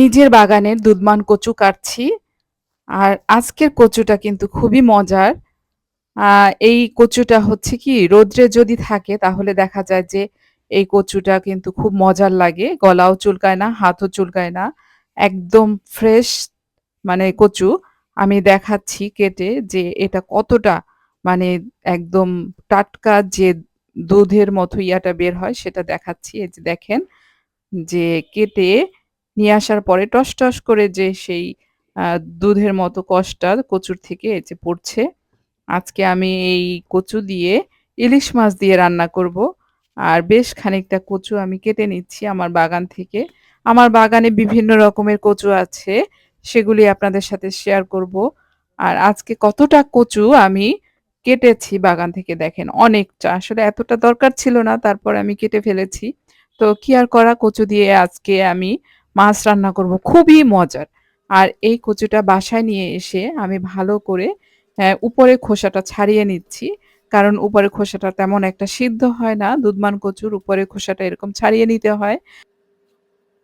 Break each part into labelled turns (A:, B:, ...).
A: নিজের বাগানের দুধমান কচু কাটছি। আর আজকের কচুটা কিন্তু খুবই মজার। এই কচুটা হচ্ছে কি রৌদ্রে যদি থাকে তাহলে দেখা যায় যে এই কচুটা কিন্তু খুব মজার লাগে। গলাও চুলকায় না, হাতও চুলকায় না। একদম ফ্রেশ মানে কচু। আমি দেখাচ্ছি কেটে যে এটা কতটা মানে একদম টাটকা যে দুধের মতো ইয়াটা বের হয় সেটা দেখাচ্ছি। এই যে দেখেন যে কেটে নিয়ে আসার পরে টস, টস করে যে সেই দুধের মতো কষটা কচুর থেকে যে পড়ছে। আজকে আমি এই কচু দিয়ে ইলিশ মাছ দিয়ে রান্না করব। আর বেশ খানিকটা কচু আমি কেটে নিচ্ছি আমার বাগান থেকে। আমার বাগানে বিভিন্ন রকমের কচু আছে। সেগুলি আপনাদের সাথে শেয়ার করব। আর আজকে কতটা কচু আমি কেটেছি বাগান থেকে দেখেন অনেকটা। আসলে এতটা দরকার ছিল না তারপর আমি কেটে ফেলেছি। তো কি আর করা কচু দিয়ে আজকে আমি মাছ রান্না করব। খুবই মজার। আর এই কচুটা বাসায় নিয়ে এসে আমি ভালো করে অ্যা উপরের খোসাটা ছাড়িয়ে নিচ্ছি। কারণ উপরের খোসাটা তেমন একটা সিদ্ধ হয় না। দুধমান কচুর উপরের খোসাটা এরকম ছাড়িয়ে নিতে হয়।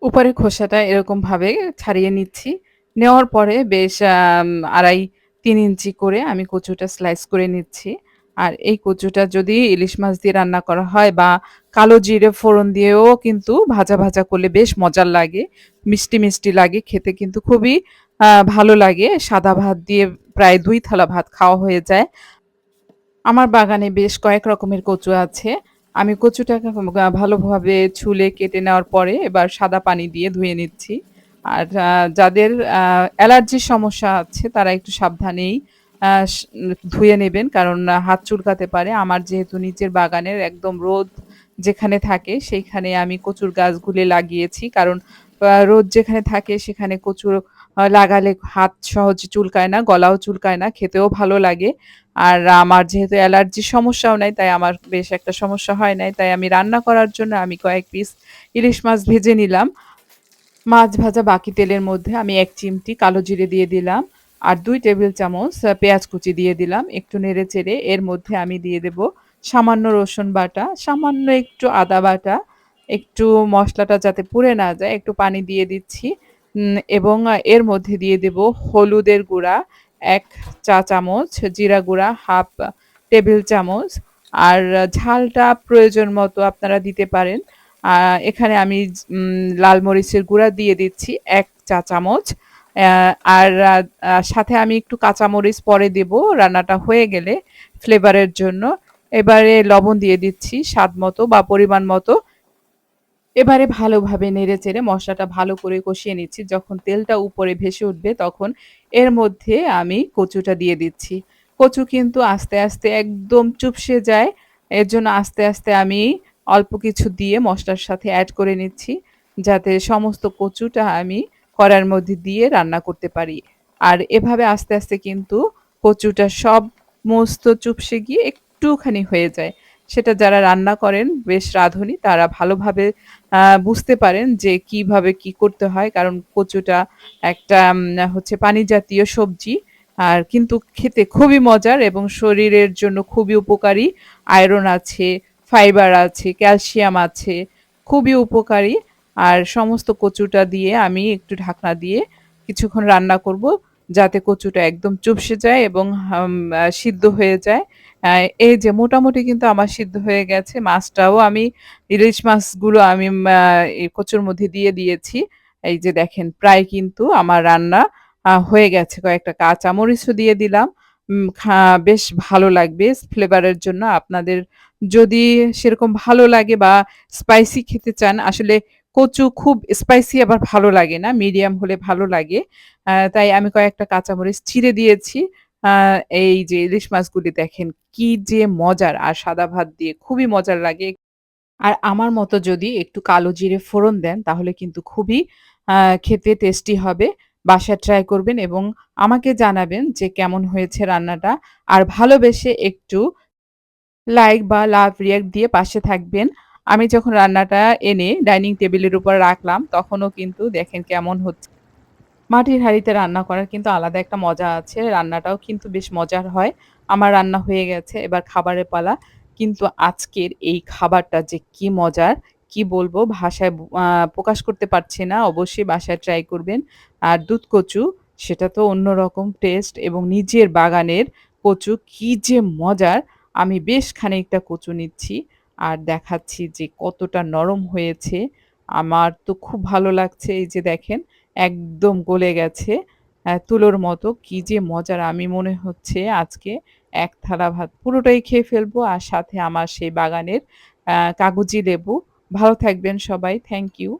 A: উপরের খোসাটা এরকমভাবে ছাড়িয়ে নিচ্ছি। নেওয়ার পরে বেশ আড়াই ২.৫-৩ ইঞ্চি করে আমি কচুটা স্লাইস করে নিচ্ছি। আর এই কচুটা যদি ইলিশ মাছ দিয়ে রান্না করা হয় বা কালো জিরে ফোড়ন দিয়েও কিন্তু ভাজা, ভাজা করলে বেশ মজার লাগে। মিষ্টি, মিষ্টি লাগে। খেতে কিন্তু খুবই ভালো লাগে। সাদা ভাত দিয়ে প্রায় দুই থালা ভাত খাওয়া হয়ে যায়। আমার বাগানে বেশ কয়েক রকমের কচু আছে। আমি কচুটাকে ভালোভাবে ছুলে কেটে নেওয়ার পরে এবার সাদা পানি দিয়ে ধুয়ে নিচ্ছি। আর যাদের অ্যালার্জির সমস্যা আছে তারা একটু সাবধানেই ধুয়ে নেবেন। কারণ হাত চুলকাতে পারে। আমার যেহেতু নিচের বাগানের একদম রোদ যেখানে থাকে সেইখানে আমি কচুর গাছগুলি লাগিয়েছি। কারণ রোদ যেখানে থাকে সেখানে কচুর লাগালে হাত সহজে চুলকায় না, গলাও চুলকায় না, খেতেও ভালো লাগে। আর আমার যেহেতু অ্যালার্জির সমস্যাও নাই তাই আমার বেশ একটা সমস্যা হয় নাই। তাই আমি রান্না করার জন্য আমি কয়েক পিস ইলিশ মাছ ভেজে নিলাম। মাছ ভাজা বাকি তেলের মধ্যে আমি এক চিমটি কালো জিরে দিয়ে দিলাম। আর দুই টেবিল চামচ পেঁয়াজ কুচি দিয়ে দিলাম। একটু নেড়ে-চেড়ে এর মধ্যে আমি দিয়ে দেব সামান্য রসুন বাটা, সামান্য একটু আদা বাটা, একটু মশলাটা যাতে পুড়ে না যায় একটু পানি দিয়ে দিচ্ছি। এবং এর মধ্যে দিয়ে দেব হলুদের গুঁড়া এক চা চামচ, জিরা গুঁড়া 1/2 টেবিল চামচ। আর ঝালটা প্রয়োজন মতো আপনারা দিতে পারেন। এখানে আমি লাল মরিচের গুঁড়া দিয়ে দিচ্ছি এক চা চামচ। আর সাথে আমি একটু কাঁচামরিচ পরে দেব রান্নাটা হয়ে গেলে ফ্লেভারের জন্য। এবারে লবণ দিয়ে দিচ্ছি স্বাদ মতো বা পরিমাণ মতো। এবারে ভালোভাবে নেড়ে-চেড়ে মসলাটা ভালো করে কষিয়ে নিচ্ছি। যখন তেলটা উপরে ভেসে উঠবে তখন এর মধ্যে আমি কচুটা দিয়ে দিচ্ছি। কচু কিন্তু আস্তে, আস্তে একদম চুপসে যায়। এর জন্য আস্তে, আস্তে আমি অল্প কিছু দিয়ে মশলার সাথে অ্যাড করে নিচ্ছি। যাতে সমস্ত কচুটা আমি কড়াইয়ের মধ্যে দিয়ে রান্না করতে পারি। আর এভাবে আস্তে, আস্তে কিন্তু কচুটা সব মস্ত চুপসে গিয়ে একটুখানি হয়ে যায়। সেটা যারা রান্না করেন বেশ রাঁধুনি তারা ভালোভাবে বুঝতে পারেন যে কীভাবে কি করতে হয়। কারণ কচুটা একটা হচ্ছে পানি জাতীয় সবজি। আর কিন্তু খেতে খুবই মজার এবং শরীরের জন্য খুবই উপকারী। আয়রন আছে, ফাইবার আছে, ক্যালসিয়াম আছে। খুবই উপকারী। আর সমস্ত কচুটা দিয়ে আমি একটু ঢাকনা দিয়ে কিছুক্ষণ রান্না করব। যাতে কচুটা একদম চুপসে যায় এবং সিদ্ধ হয়ে যায়। এই যে মোটামুটি কিন্তু আমার সিদ্ধ হয়ে গেছে। মাছটাও আমি, ইলিশ মাছগুলো আমি কচুর মধ্যে দিয়ে দিয়েছি। এই যে দেখেন প্রায় কিন্তু আমার রান্না হয়ে গেছে। কয়েকটা কাঁচামরিচও দিয়ে দিলাম। বেশ ভালো লাগবে ফ্লেভারের জন্য। আপনাদের যদি সেরকম ভালো লাগে বা স্পাইসি খেতে চান, আসলে কচু খুব স্পাইসি আবার ভালো লাগে না। মিডিয়াম হলে ভালো লাগে। তাই আমি কয়েকটা কাঁচামরিচ চিড়ে দিয়েছি। এই যে ইলিশ মাছগুলি দেখেন, কি যে মজার, আর সাদা ভাত দিয়ে খুবই মজার লাগে। আর আমার মতো যদি একটু কালো জিরে ফোড়ন দেন, তাহলে কিন্তু খুবই খেতে টেস্টি হবে। বাসায় ট্রাই করবেন এবং আমাকে জানাবেন যে কেমন হয়েছে রান্নাটা। আর ভালোবেসে একটু লাইক বা লাভ রিঅ্যাক্ট দিয়ে পাশে থাকবেন। আমি যখন রান্নাটা এনে ডাইনিং টেবিলের উপর রাখলাম তখনও কিন্তু দেখেন কেমন হচ্ছে। মাটির হাঁড়িতে রান্না করার কিন্তু আলাদা একটা মজা আছে। রান্নাটাও কিন্তু বেশ মজার হয়। আমার রান্না হয়ে গেছে। এবার খাবারের পালা। কিন্তু আজকের এই খাবারটা যে কি মজার, কি বলব ভাষায় প্রকাশ করতে পারছি না। অবশ্যই বাসায় ট্রাই করবেন। আর দুধ কচু সেটা তো অন্যরকম টেস্ট এবং নিজের বাগানের কচু কি যে মজার! আমি বেশ খানিকটা কচু নিচ্ছি আর দেখাচ্ছি যে কতটা নরম হয়েছে। আমার তো খুব ভালো লাগছে এই যে দেখেন, একদম গলে গেছে তুলোর মতো। কি যে মজার! আমি মনে হচ্ছে আজকে এক থালা ভাত পুরোটাই খেয়ে ফেলব আর সাথে আমার সেই বাগানের কাগজি লেবু। ভালো থাকবেন সবাই। Thank you.